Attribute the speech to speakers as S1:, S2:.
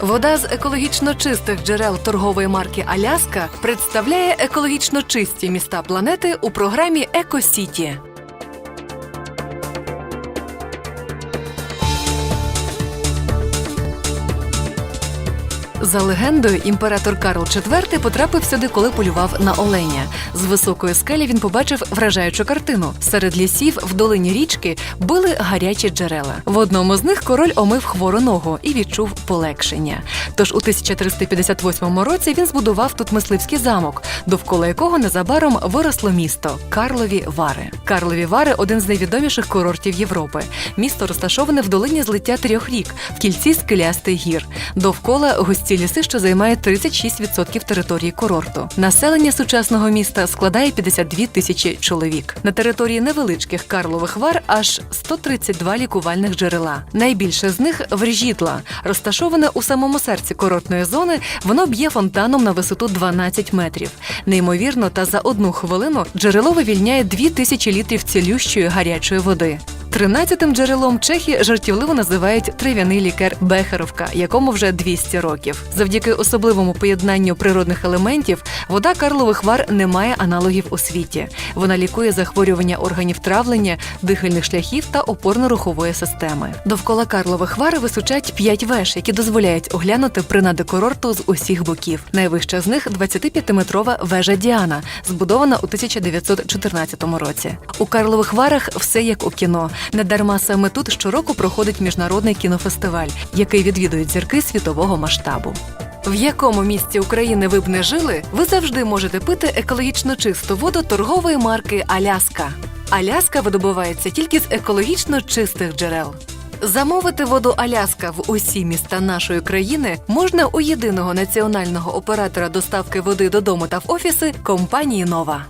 S1: Вода з екологічно чистих джерел торгової марки Аляска представляє екологічно чисті міста планети у програмі Екосіті. За легендою, імператор Карл IV потрапив сюди, коли полював на оленя. З високої скелі він побачив вражаючу картину. Серед лісів в долині річки били гарячі джерела. В одному з них король омив хвору ногу і відчув полегшення. Тож у 1358 році він збудував тут мисливський замок, довкола якого незабаром виросло місто Карлові Вари. Карлові Вари один з найвідоміших курортів Європи. Місто розташоване в долині злиття трьох рік в кільці скелястих гір. Довкола густі ліси, що займають 36% території курорту. Населення сучасного міста складає 52 тисячі чоловік. На території невеличких Карлових Вар аж 132 лікувальних джерела. Найбільше з них Вржітла, розташоване у самому серці курортної зони. Воно б'є фонтаном на висоту 12 метрів. Неймовірно, та за одну хвилину джерело вивільняє 2 тисячі літрів цілющої гарячої води. Тринадцятим джерелом чехи жартівливо називають трав'яний лікер Бехеровка, якому вже 200 років. Завдяки особливому поєднанню природних елементів вода Карлових Вар не має аналогів у світі. Вона лікує захворювання органів травлення, дихальних шляхів та опорно-рухової системи. Довкола Карлових Вар височать п'ять веж, які дозволяють оглянути принади курорту з усіх боків. Найвища з них 25-метрова вежа Діана, збудована у 1914 році. У Карлових Варах все як у кіно. Недарма саме тут щороку проходить міжнародний кінофестиваль, який відвідують зірки світового масштабу. В якому місті України ви б не жили, ви завжди можете пити екологічно чисту воду торгової марки Аляска. Аляска видобувається тільки з екологічно чистих джерел. Замовити воду Аляска в усі міста нашої країни можна у єдиного національного оператора доставки води додому та в офіси компанії Нова.